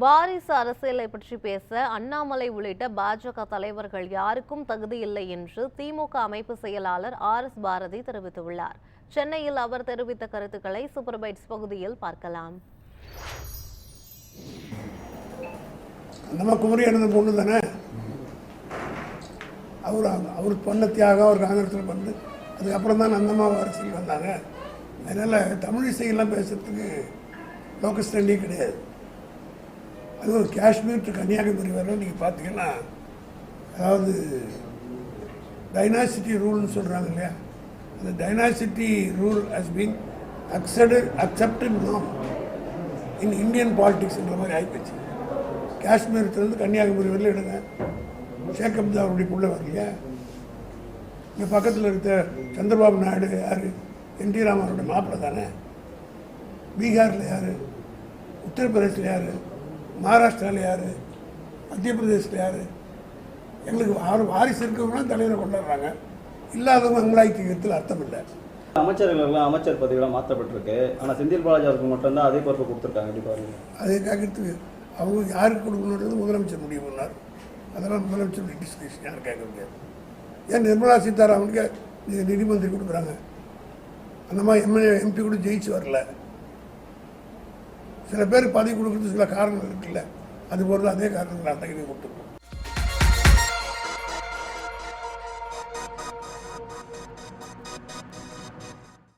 வாரிசு அரசியலை பற்றி பேச அண்ணாமலை உள்ளிட்ட பாஜக தலைவர்கள் யாருக்கும் தகுதி இல்லை என்று திமுக அமைப்பு செயலாளர் ஆர் எஸ் பாரதி தெரிவித்துள்ளார். சென்னையில் அவர் தெரிவித்த கருத்துக்களை சூப்பர்பைட்ஸ் பகுதியில் பார்க்கலாம். நம்ம குமரி இருந்த பொண்ணு தானே? அவர் அவர் பண்ண தியாகம் அவர் காங்கிரஸில் பண்ணு அதுக்கப்புறம் தான் நந்தம்மா அரசியல் வந்தாங்க. அதனால் தமிழிசையெல்லாம் பேசுறதுக்கு லோக்கல் ஸ்டாண்டே கிடையாது. அதுவும் காஷ்மீர் டு கன்னியாகுமரி வரை நீங்கள் பார்த்தீங்கன்னா அதாவது டைனாசிட்டி ரூல்னு சொல்கிறாங்க இல்லையா? அந்த dynasty rule has been accepted accepted நாம் இன் இந்தியன் பாலிடிக்ஸ்ன்ற மாதிரி ஆகிப்போச்சு காஷ்மீரத்துலேருந்து கன்னியாகுமரி வரல எடுங்க. ஷேக் அப்தா அவருடைய பிள்ளை வரலையா இங்கே பக்கத்தில் இருக்க சந்திரபாபு நாயுடு யார்? என் டி ராமனோட மாப்பிள்ளை தானே? பீகாரில் யார்? உத்தரப்பிரதேசில் யார்? மகாராஷ்டிராவில் யார்? மத்திய பிரதேசில் யார்? எங்களுக்கு ஆறு வாரிசு இருக்கவங்களாம் தலைவரை கொண்டாடுறாங்க. இல்லாதவங்க அங்கலாய்க்கிறதுல அர்த்தம் இல்லை. அமைச்சர்களுக்கெல்லாம் அமைச்சர் பதவியெல்லாம் மாற்றப்பட்டிருக்கு. ஆனால் செந்தில் பாலாஜி அவருக்கு மட்டும்தான் அதே பொறுப்பு கொடுத்துருக்காங்க எப்படி பாருங்க அதை கேட்கறதுக்கு அவங்க யாருக்கு கொடுக்கணுன்றது முதலமைச்சர் முடிவு பண்ணார். அதெல்லாம் முதலமைச்சருடைய டிஸ்கஷன் யாரும் கேட்க முடியாது. ஏன் நிர்மலா சீதாராமனுக்கு நிதி மந்திரி கொடுக்குறாங்க. அந்த மாதிரி எம்எல்ஏ எம்பி கூட ஜெயிச்சு வரல. சில பேர் பதவி கொடுக்குறது சில காரணங்கள் இருக்குல்ல. அது போல அதே காரணங்கள் அந்த இது கொடுத்துருக்கோம்.